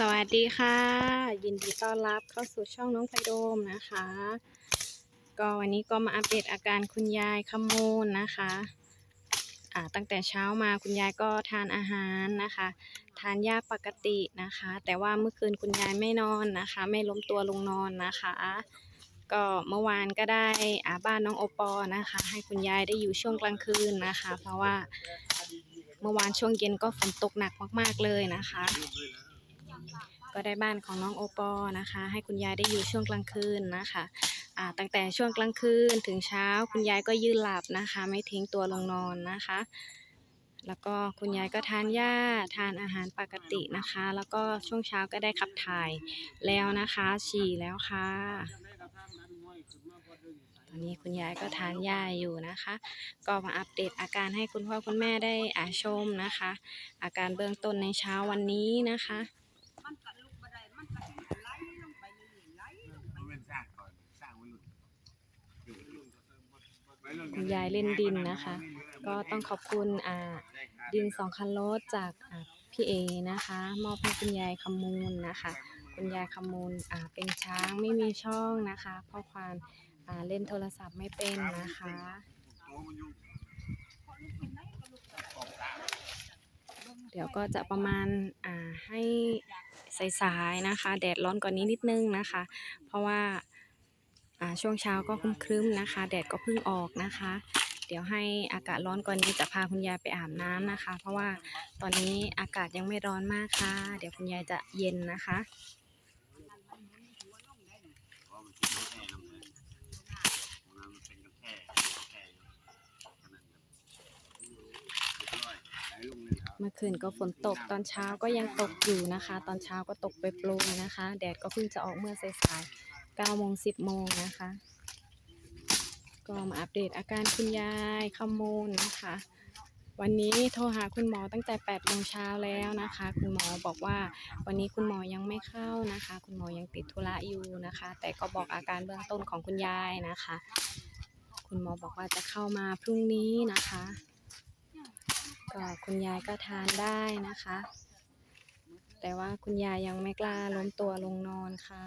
สวัสดีค่ะ ยินดีต้อนรับเข้าสู่ช่องน้องไฟโดมนะคะ ก็วันนี้ก็มาอัปเดตอาการคุณยายขมูลนะคะอ่าตั้งแต่เช้ามาคุณยายก็ทานอาหารนะคะ ทานยาปกตินะคะ แต่ว่าเมื่อคืนคุณยายไม่นอนนะคะ ไม่ล้มตัวลงนอนนะคะ ก็เมื่อวานก็ได้อาบ้านน้องโอปอนะคะ ให้คุณยายได้อยู่ช่วงกลางคืนนะคะ เพราะว่าเมื่อวานช่วงเย็นก็ฝนตกหนักมาก ๆเลยนะคะ ก็ได้บ้านของน้องโอปอนะคะ ให้คุณยายได้อยู่ช่วงกลางคืนนะคะอ่าตั้งแต่ช่วงกลางคืนถึงเช้า คุณยายก็ยืนหลับนะคะ ไม่ทิ้งตัวลงนอนนะคะ แล้วก็คุณยายก็ทานหญ้าทานอาหารปกตินะคะ แล้วก็ช่วงเช้าก็ได้ขับถ่ายแล้วนะคะ ฉี่แล้วค่ะตอนนี้คุณยายก็ทานหญ้าอยู่นะคะ ก็มาอัปเดตอาการให้คุณพ่อคุณแม่ได้อาชมนะคะ อาการเบื้องต้นในเช้าวันนี้นะคะ มันก็ลุกบ่ได้มันก็ไหลลงไปนี่ไหลลงไป มันเป็น สร้างก่อนสร้างมันหลุดคุณยายเล่นดินนะคะ ก็ต้องขอบคุณอ่าดินสองคันรถจากอ่าพี่เอนะคะ มอบให้คุณยายคำมูลนะคะ คุณยายคำมูลอ่าเป็นช้างไม่มีช่องนะคะเพราะความอ่าเล่นโทรศัพท์ไม่เป็นนะคะเดี๋ยวก็จะประมาณอ่าให้ สายๆนะคะ แดดร้อนกว่านี้นิดนึงนะคะ เพราะว่าช่วงเช้าก็ครึ้มๆนะคะ แดดก็เพิ่งออกนะคะ เดี๋ยวให้อากาศร้อนกว่านี้จะพาคุณยายไปอาบน้ำนะคะ เพราะว่าตอนนี้อากาศยังไม่ร้อนมากค่ะ เดี๋ยวคุณยายจะเย็นนะคะ เมื่อคืนก็ฝนตกตอนเช้าก็ยังตกอยู่นะคะ ตอนเช้าก็ตกไปโปรยนะคะ แดดก็เพิ่งจะออกเมื่อสายๆ9โมง10โมงนะคะ ก็มาอัปเดตอาการคุณยายขโมนนะคะ วันนี้โทรหาคุณหมอตั้งแต่8โมงเช้าแล้วนะคะ คุณหมอบอกว่าวันนี้คุณหมอยังไม่เข้านะคะ คุณหมอยังติดธุระอยู่นะคะ แต่ก็บอกอาการเบื้องต้นของคุณยายนะคะ คุณหมอบอกว่าจะเข้ามาพรุ่งนี้นะคะ ก็คุณยายก็ทานได้นะคะ แต่ว่าคุณยายยังไม่กล้าล้มตัวลงนอนค่ะ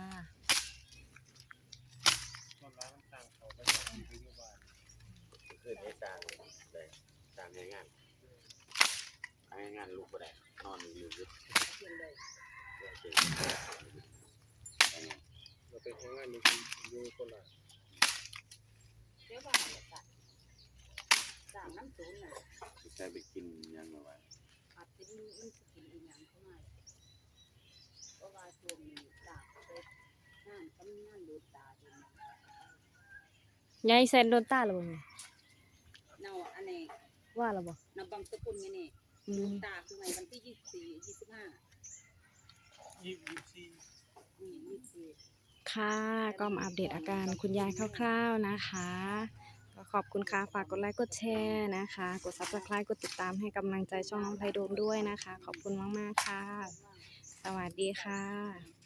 ขึ้นให้สร้างเลยสร้างงานสร้างงานลูกก็ได้นอนอยู่อยู่เพียงใดเราไปทำงานอยู่อยู่คนละ เดี๋ยวว่าจะตัดสร้าง น้ำศูนย์น่ะใช้ไปกินยังไงวะอาจจะมันมันสิกินอีหยังเข้ามาเพราะว่าช่วงนี้ตากไปงานกำงานดูตาอยู่ยายเซนโดนต้าหรือเปล่าเนี่ยเนาอันนี้ว่าหรือเปล่านำบางสกุลไงนี่อืดูมตาคือไงวันที่ยี่สิบสี่ยี่สิบห้ายี่สิบสี่นี่ยี่สิบสี่ ค่ะ ก็มาอัปเดตอาการคุณยายคร่าวๆนะคะ ก็ขอบคุณค่ะ ฝากกดไลค์ กดแชร์นะคะ กดซับสไคร b e กดติดตามให้กำลังใจช่องน้องไทยโดมด้วยนะคะ ขอบคุณมาก ๆ ค่ะ สวัสดีค่ะ